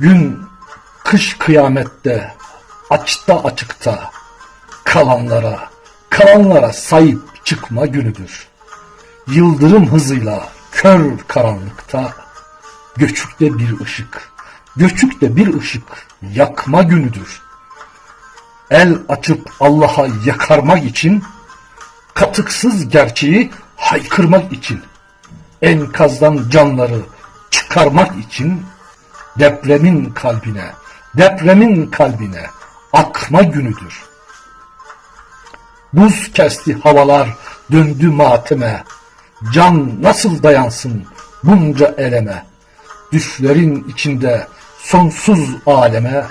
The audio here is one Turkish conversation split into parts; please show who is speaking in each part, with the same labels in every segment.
Speaker 1: Gün kış kıyamette açta açıkta kalanlara, kalanlara sahip çıkma günüdür. Yıldırım hızıyla kör karanlıkta göçükte bir ışık, göçükte bir ışık yakma günüdür. El açıp Allah'a yakarmak için, katıksız gerçeği haykırmak için, enkazdan canları çıkarmak için depremin kalbine, depremin kalbine akma günüdür. Buz kesti havalar döndü mateme, can nasıl dayansın bunca eleme, düşlerin içinde sonsuz aleme,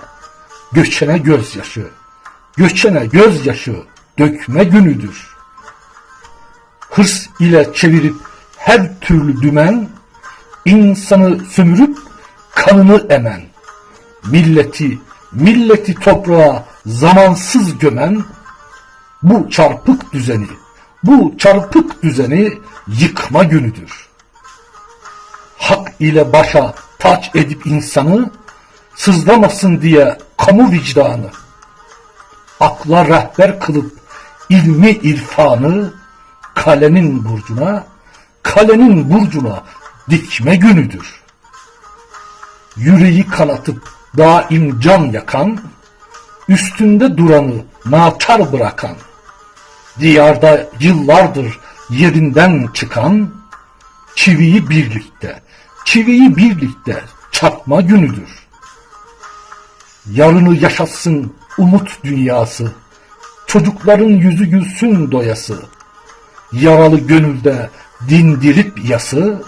Speaker 1: göçene gözyaşı, göçene gözyaşı dökme günüdür. Hırs ile çevirip her türlü dümen, insanı sömürüp kanını emen, milleti, milleti toprağa zamansız gömen, bu çarpık düzeni, bu çarpık düzeni yıkma günüdür. Hak ile başa taç edip insanı, sızlamasın diye kamu vicdanı, akla rehber kılıp ilmi irfanı, kalenin burcuna, kalenin burcuna dikme günüdür. Yüreği kanatıp daim can yakan, üstünde duranı naçar bırakan, diyarda yıllardır yerinden çıkan, çiviyi birlikte, çiviyi birlikte çakma günüdür. Yarını yaşatsın umut dünyası, çocukların yüzü gülsün doyası, yaralı gönülde dindirip yası,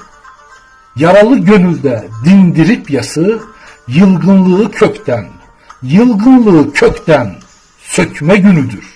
Speaker 1: yaralı gönülde dindirip yası, yılgınlığı kökten, yılgınlığı kökten sökme günüdür.